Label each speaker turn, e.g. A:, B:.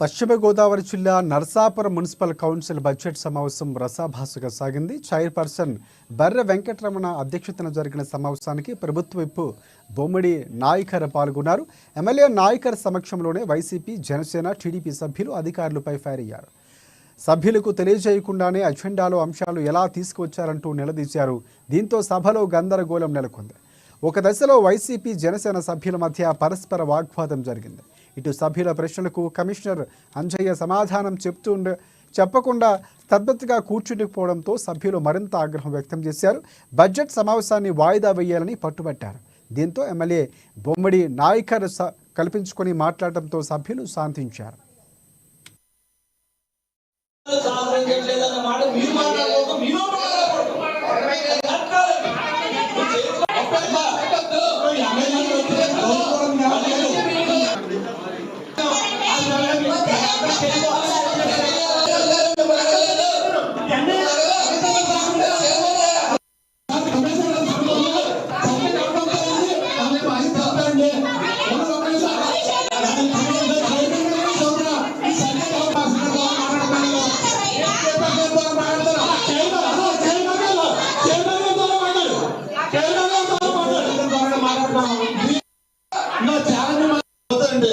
A: పశ్చిమ గోదావరి జిల్లా Narsapuram municipal council budget సమావేశం రసాభాసుగా సాగింది. చైర్పర్సన్ బర్రె వెంకటరమణ అధ్యక్షతన జరిగిన సమావేశానికి ప్రభుత్వ విప్పు బొమ్మిడి నాయకర్ పాల్గొన్నారు. ఎమ్మెల్యే నాయకర్ సమక్షంలోనే వైసీపీ జనసేన టీడీపీ సభ్యులు అధికారులపై ఫైర్ అయ్యారు. సభ్యులకు తెలియజేయకుండానే అజెండాలో అంశాలు ఎలా తీసుకువచ్చారంటూ నిలదీశారు. దీంతో సభలో గందరగోళం నెలకొంది. ఒక దశలో వైసీపీ జనసేన సభ్యుల మధ్య పరస్పర వాగ్వాదం జరిగింది. ఇటు సభ్యుల ప్రశ్నలకు కమిషనర్ అంజయ్య సమాధానం చెప్తూ చెప్పకుండా స్తబ్దతగా కూర్చుండిపోవడంతో సభ్యులు మరింత ఆగ్రహం వ్యక్తం చేశారు. బడ్జెట్ సమావేశాన్ని వాయిదా వేయాలని పట్టుబట్టారు. దీంతో ఎమ్మెల్యే బొమ్మడి నాయకర్ స- కల్పించుకొని మాట్లాడటంతో సభ్యులు శాంతించారు.
B: నా ఛానల్
C: అవుతండి